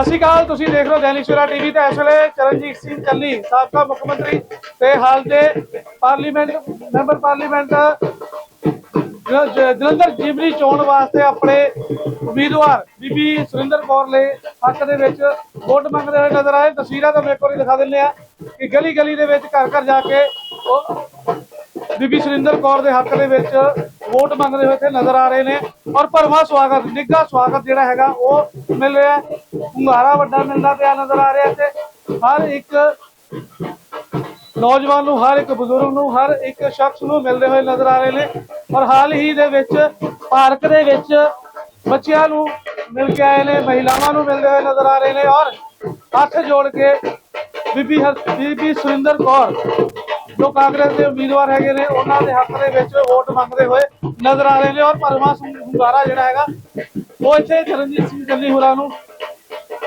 ਸਤਿ ਸ਼੍ਰੀ ਅਕਾਲ, ਤੁਸੀਂ ਦੇਖ ਰਹੇ ਹੋ ਦੈਨਿਕ ਸਵੇਰਾ ਟੀਵੀ ਤੇ ਇਸ ਵੇਲੇ ਚਰਨਜੀਤ ਸਿੰਘ ਚੱਲੀ, ਸਾਬਕਾ ਮੁੱਖ ਮੰਤਰੀ ਤੇ ਹਾਲ ਦੇ ਪਾਰਲੀਮੈਂਟ, ਮੈਂਬਰ ਪਾਰਲੀਮੈਂਟ ਜਲੰਧਰ ਜਿਮਨੀ ਚੋਣ ਵਾਸਤੇ ਆਪਣੇ ਉਮੀਦਵਾਰ ਬੀਬੀ ਸੁਰਿੰਦਰ ਕੌਰ ਲਈ ਹੱਕ ਦੇ ਵਿੱਚ ਵੋਟ ਮੰਗਦੇ ਹੋਏ ਨਜ਼ਰ ਆਏ। ਤਸਵੀਰਾਂ ਤਾਂ ਮੈਂ ਇੱਕ ਵਾਰੀ ਦਿਖਾ ਦਿੰਦੇ ਆ ਕਿ ਗਲੀ ਗਲੀ ਦੇ ਵਿੱਚ ਘਰ ਘਰ ਜਾ ਕੇ ਬੀਬੀ ਸੁਰਿੰਦਰ ਕੌਰ ਦੇ ਹੱਕ ਦੇ ਵਿੱਚ ਵੋਟ ਮੰਗਦੇ ਹੋਏ ਇੱਥੇ ਨਜ਼ਰ ਆ ਰਹੇ ਨੇ ਔਰ ਭਰਵਾਂ ਸਵਾਗਤ, ਨਿੱਘਾ ਸਵਾਗਤ ਜਿਹੜਾ ਹੈਗਾ ਉਹ ਮਿਲ ਰਿਹਾ ਹੁੰਗਾਰਾ ਵੱਡਾ ਮਿਲਦਾ ਪਿਆ ਨਜ਼ਰ ਆ ਰਿਹਾ ਤੇ ਹਰ ਇੱਕ ਨੌਜਵਾਨ ਨੂੰ, ਹਰ ਇੱਕ ਬਜ਼ੁਰਗ ਨੂੰ, ਹਰ ਇੱਕ ਸ਼ਖਸ ਨੂੰ ਮਿਲਦੇ ਹੋਏ ਨਜ਼ਰ ਆ ਰਹੇ ਨੇ ਔਰ ਹਾਲ ਹੀ ਦੇ ਵਿੱਚ ਪਾਰਕ ਦੇ ਵਿੱਚ ਬੱਚਿਆਂ ਨੂੰ ਮਿਲ ਕੇ ਆਏ ਨੇ, ਮਹਿਲਾਵਾਂ ਨੂੰ ਮਿਲਦੇ ਹੋਏ ਨਜ਼ਰ ਆ ਰਹੇ ਨੇ ਔਰ ਹੱਥ ਜੋੜ ਕੇ ਬੀਬੀ ਬੀਬੀ ਸੁਰਿੰਦਰ ਕੌਰ ਜੋ ਕਾਂਗਰਸ ਦੇ ਉਮੀਦਵਾਰ ਹੈਗੇ ਨੇ, ਉਹਨਾਂ ਦੇ ਹੱਕ ਦੇ ਵਿੱਚ ਵੋਟ ਮੰਗਦੇ ਹੋਏ ਨਜ਼ਰ ਆ ਰਹੇ ਨੇ ਔਰ ਸੁ- ਹੁੰਗਾਰਾ ਜਿਹੜਾ ਹੈਗਾ ਉਹ ਇੱਥੇ ਚਰਨਜੀਤ ਸਿੰਘ ਚੱਲੀ ਹੋਰਾਂ ਨੂੰ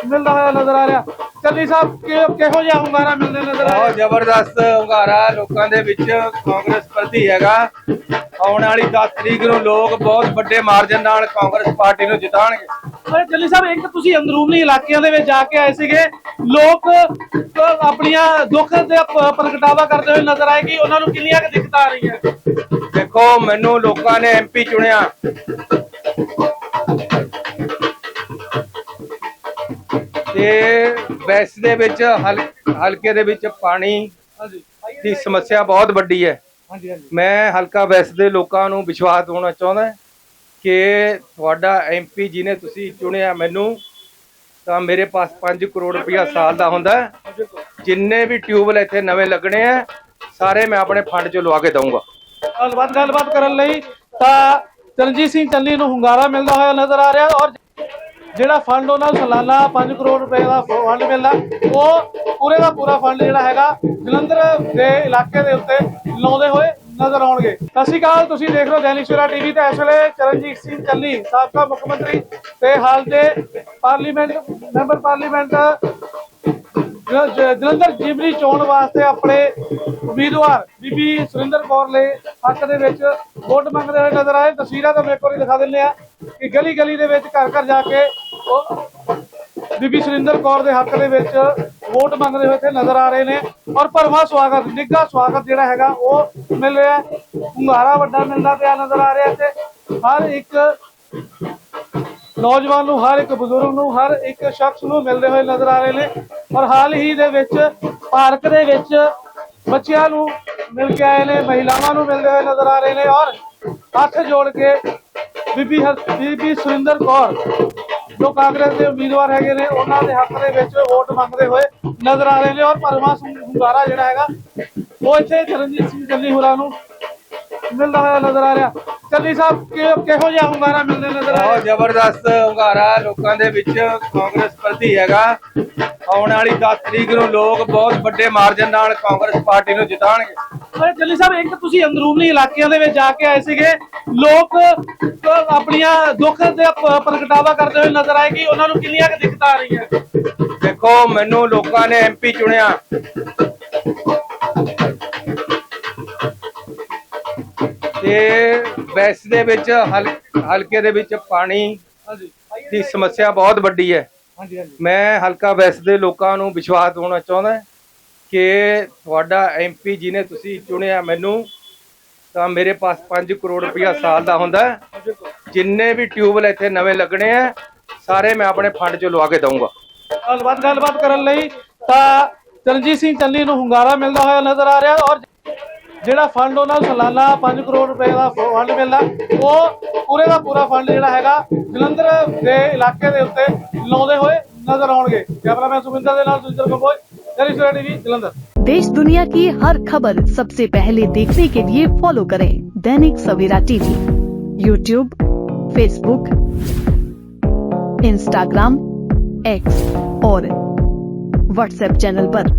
ਮਿਲਦਾ ਹੋਇਆ ਨਜ਼ਰ ਆ ਰਿਹਾ। ਚੱਲੀ ਸਾਹਿਬ ਕਿਹੋ ਜਿਹਾ ਹੁੰਗਾਰਾ ਮਿਲਦੇ ਨਜ਼ਰ ਆ ਬਹੁਤ ਰਿਹਾ ਜ਼ਬਰਦਸਤ ਹੁੰਗਾਰਾ ਲੋਕਾਂ ਦੇ ਵਿੱਚ ਕਾਂਗਰਸ ਪ੍ਰਤੀ ਹੈਗਾ। ਆਉਣ ਵਾਲੀ 10 ਤਰੀਕ ਨੂੰ ਲੋਕ ਬਹੁਤ ਵੱਡੇ ਮਾਰਜਨ ਨਾਲ ਕਾਂਗਰਸ ਪਾਰਟੀ ਨੂੰ ਜਿਤਾਣਗੇ। ਅਰੇ ਚੱਲੀ ਸਾਹਿਬ ਇੱਕ ਤੁਸੀਂ ਅੰਦਰੂਨੀ ਇਲਾਕਿਆਂ ਦੇ ਵਿੱਚ ਜਾ ਕੇ ਆਏ ਸੀਗੇ। ਲੋਕ ਆਪਣੀਆਂ ਦੁੱਖ ਦੇ ਪ- ਪ੍ਰਗਟਾਵਾ ਕਰਦੇ ਹੋਏ ਨਜ਼ਰ ਆਏ ਕਿ ਉਹਨਾਂ ਨੂੰ ਕਿੰਨੀਆਂ ਕੁ ਦਿੱਕਤਾਂ ਆ ਰਹੀਆਂ? ਦੇਖੋ ਮੈਨੂੰ ਲੋਕਾਂ ਨੇ ਐਮਪੀ ਚੁਣਿਆ। ਤੇ ਵੈਸਟ ਦੇ ਵਿੱਚ ਹਲ- ਹਲਕੇ ਦੇ ਵਿੱਚ ਪਾਣੀ ਦੀ ਸਮੱਸਿਆ ਬਹੁਤ ਵੱਡੀ ਹੈ। ਮੈਂ ਹਲਕਾ ਵੈਸਟ ਦੇ ਲੋਕਾਂ ਨੂੰ ਵਿਸ਼ਵਾਸ ਦਿਵਾਉਣਾ ਚਾਹੁੰਦਾ ਕਿ ਤੁਹਾਡਾ ਐਮਪੀ ਜਿਹਨੇ ਤੁਸੀਂ ਚੁਣਿਆ ਮੈਨੂੰ ਤਾਂ ਮੇਰੇ ਪਾਸ 5 ਕਰੋੜ ਰੁਪਇਆ ਸਾਲ ਦਾ ਹੁੰਦਾ। ਜਿੰਨੇ ਵੀ ਟਿਊਬਲ ਇੱਥੇ ਨਵੇਂ ਲੱਗਣੇ ਆ ਸਾਰੇ ਮੈਂ ਆਪਣੇ ਫੰਡ ਚੋਂ ਲਵਾ ਕੇ ਦਊਂਗਾ। ਗੱਲਬਾਤ ਗੱਲਬਾਤ ਕਰਨ ਲਈ ਤਾਂ ਚਰਨਜੀਤ ਸਿੰਘ ਚੰਨੀ ਨੂੰ ਹੁੰਗਾਰਾ ਮਿਲਦਾ ਹੋਇਆ ਨਜ਼ਰ ਆ ਰਿਹਾ ਔਰ ਜਿਹੜਾ ਫੰਡ ਉਹਨਾਂ ਨੂੰ ਸਾਲਾਨਾ 5 ਕਰੋੜ ਰੁਪਏ ਦਾ ਫੰਡ ਮਿਲਦਾ, ਉਹ ਪੂਰੇ ਦਾ ਪੂਰਾ ਫੰਡ ਜਿਹੜਾ ਹੈਗਾ ਜਲੰਧਰ ਦੇ ਇਲਾਕੇ ਦੇ ਉੱਤੇ ਲਾਉਂਦੇ ਹੋਏ ਨਜ਼ਰ ਆਉਣਗੇ। ਸਤਿ ਸ਼੍ਰੀ ਅਕਾਲ, ਤੁਸੀਂ ਦੇਖ ਰਹੇ ਹੋ ਦੈਨਿਕ ਸਵੇਰਾ ਟੀਵੀ ਤੇ ਇਸ ਵੇਲੇ ਚਰਨਜੀਤ ਸਿੰਘ ਚੱਲੀ, ਸਾਬਕਾ ਮੁੱਖ ਮੰਤਰੀ ਤੇ ਹਾਲ ਦੇ ਪਾਰਲੀਮੈਂਟ, ਮੈਂਬਰ ਪਾਰਲੀਮੈਂਟ ਜਲੰਧਰ ਜਿਮਨੀ ਚੋਣ ਵਾਸਤੇ ਆਪਣੇ ਉਮੀਦਵਾਰ ਬੀਬੀ ਸੁਰਿੰਦਰ ਕੌਰ ਲਈ ਹੱਕ ਦੇ ਵਿੱਚ ਵੋਟ ਮੰਗਦੇ ਹੋਏ ਨਜ਼ਰ ਆਏ। ਤਸਵੀਰਾਂ ਤਾਂ ਮੈਂ ਇੱਕ ਦਿਖਾ ਦਿੰਦੇ ਆ ਕਿ ਗਲੀ ਗਲੀ ਦੇ ਵਿੱਚ ਘਰ ਘਰ ਜਾ ਕੇ ਉਹ ਬੀਬੀ ਸੁਰਿੰਦਰ ਕੌਰ ਦੇ ਹੱਕ ਦੇ ਵਿੱਚ ਵੋਟ ਮੰਗਦੇ ਹੋਏ ਇੱਥੇ ਨਜ਼ਰ ਆ ਰਹੇ ਨੇ ਔਰ ਭਰਵਾਂ ਸਵਾਗਤ, ਨਿੱਘਾ ਸਵਾਗਤ ਜਿਹੜਾ ਹੈਗਾ ਉਹ ਮਿਲ ਰਿਹਾ ਹੁੰਗਾਰਾ ਵੱਡਾ ਮਿਲਦਾ ਪਿਆ ਨਜ਼ਰ ਆ ਰਿਹਾ ਤੇ ਹਰ ਇੱਕ ਨੌਜਵਾਨ ਨੂੰ, ਹਰ ਇੱਕ ਬਜ਼ੁਰਗ ਨੂੰ, ਹਰ ਇੱਕ ਸ਼ਖਸ ਨੂੰ ਮਿਲਦੇ ਹੋਏ ਨਜ਼ਰ ਆ ਰਹੇ ਨੇ। ਔਰ ਹਾਲ ਹੀ ਦੇ ਵਿੱਚ ਪਾਰਕ ਦੇ ਵਿੱਚ ਬੱਚਿਆਂ ਨੂੰ ਮਿਲ ਕੇ ਆਏ ਨੇ, ਮਹਿਲਾਵਾਂ ਨੂੰ ਮਿਲਦੇ ਹੋਏ ਨਜ਼ਰ ਆ ਰਹੇ ਨੇ। ਔਰ ਹੱਥ ਜੋੜ ਕੇ ਬੀਬੀ ਬੀਬੀ ਸੁਰਿੰਦਰ ਕੌਰ, ਜੋ ਕਾਂਗਰਸ ਦੇ ਉਮੀਦਵਾਰ ਹੈਗੇ ਨੇ, ਉਹਨਾਂ ਦੇ ਹੱਕ ਦੇ ਵਿੱਚ ਵੋਟ ਮੰਗਦੇ ਹੋਏ ਨਜ਼ਰ ਆ ਰਹੇ ਨੇ। ਔਰ ਭਰਵਾਂ ਸੁ- ਹੁੰਗਾਰਾ ਜਿਹੜਾ ਹੈਗਾ, ਉਹ ਇੱਥੇ ਚਰਨਜੀਤ ਸਿੰਘ ਚੱਲੀ ਹੋਰਾਂ ਨੂੰ ਮਿਲਦਾ ਹੋਇਆ ਨਜ਼ਰ ਆ ਰਿਹਾ। ਚੱਲੀ ਸਾਹਿਬ ਕਿਹੋ ਜਿਹਾ ਹੁੰਗਾਰਾ ਮਿਲਦੇ ਨਜ਼ਰ ਆ ਰਿਹਾ ਬਹੁਤ ਜ਼ਬਰਦਸਤ ਹੁੰਗਾਰਾ ਲੋਕਾਂ ਦੇ ਵਿੱਚ ਕਾਂਗਰਸ ਪ੍ਰਤੀ ਹੈਗਾ। ਆਉਣ ਵਾਲੀ 10 ਤਰੀਕ ਨੂੰ ਲੋਕ ਬਹੁਤ ਵੱਡੇ ਮਾਰਜਨ ਨਾਲ ਕਾਂਗਰਸ ਪਾਰਟੀ ਨੂੰ ਜਿਤਾਣਗੇ। ਅਰੇ ਚੱਲੀ ਸਾਹਿਬ ਇੱਕ ਤੁਸੀਂ ਅੰਦਰੂਨੀ ਇਲਾਕਿਆਂ ਦੇ ਵਿੱਚ ਜਾ ਕੇ ਆਏ ਸੀਗੇ। ਲੋਕ ਆਪਣੀਆਂ ਦੁੱਖ ਦੇ ਪ੍ਰਗਟਾਵਾ ਕਰਦੇ ਹੋਏ ਨਜ਼ਰ ਆਏ ਕਿ ਉਹਨਾਂ ਨੂੰ ਕਿੰਨੀਆਂ ਕੁ ਦਿੱਕਤਾਂ ਆ ਰਹੀਆਂ? ਦੇਖੋ ਮੈਨੂੰ ਲੋਕਾਂ ਨੇ ਐਮਪੀ ਚੁਣਿਆ। ਤੇ ਵੈਸਟ ਦੇ ਵਿੱਚ ਹਲ- ਹਲਕੇ ਦੇ ਵਿੱਚ ਪਾਣੀ ਦੀ ਸਮੱਸਿਆ ਬਹੁਤ ਵੱਡੀ ਹੈ। ਮੈਂ ਹਲਕਾ ਵੈਸਟ ਦੇ ਲੋਕਾਂ ਨੂੰ ਵਿਸ਼ਵਾਸ ਦਿਵਾਉਣਾ ਚਾਹੁੰਦਾ ਕਿ ਤੁਹਾਡਾ ਐਮਪੀ ਜਿਹਨੇ ਤੁਸੀਂ ਚੁਣਿਆ ਮੈਨੂੰ ਤਾਂ ਮੇਰੇ ਪਾਸ 5 ਕਰੋੜ ਰੁਪਇਆ ਸਾਲ ਦਾ ਹੁੰਦਾ। ਜਿੰਨੇ ਵੀ ਟਿਊਬਲ ਇੱਥੇ ਨਵੇਂ ਲੱਗਣੇ ਆ ਸਾਰੇ ਮੈਂ ਆਪਣੇ ਫੰਡ ਚੋਂ ਲਵਾ ਕੇ ਦਊਂਗਾ। ਗੱਲਬਾਤ ਗੱਲਬਾਤ ਕਰਨ ਲਈ ਤਾਂ ਚਰਨਜੀਤ ਸਿੰਘ ਚੱਲੀ ਨੂੰ ਹੁੰਗਾਰਾ ਮਿਲਦਾ ਹੋਇਆ ਨਜ਼ਰ ਆ ਰਿਹਾ ਔਰ ਜਿਹੜਾ ਫੰਡ ਉਹਨਾਂ ਨੂੰ ਸਾਲਾਨਾ 5 ਕਰੋੜ ਰੁਪਏ ਦਾ ਫੰਡ ਮਿਲਦਾ ਉਹ ਪੂਰੇ ਦਾ ਪੂਰਾ ਫੰਡ ਜਿਹੜਾ ਹੈਗਾ ਜਲੰਧਰ ਦੇ ਇਲਾਕੇ ਦੇ ਉੱਤੇ ਲਾਉਂਦੇ ਹੋਏ ਨਜ਼ਰ ਆਉਣਗੇ ਕੈਮਰਾਮੈਨ ਸੁਖਿੰਦਰ ਦੇ ਨਾਲ ਸੁਰਿੰਦਰ ਕੰਬੋਜ ਦੈਨਿਕ ਸਵੇਰਾ ਟੀਵੀ ਜਲੰਧਰ देश दुनिया की हर खबर सबसे पहले देखने के लिए फॉलो करें Dainik Savera TV YouTube Facebook Instagram X और व्हाट्सएप चैनल पर।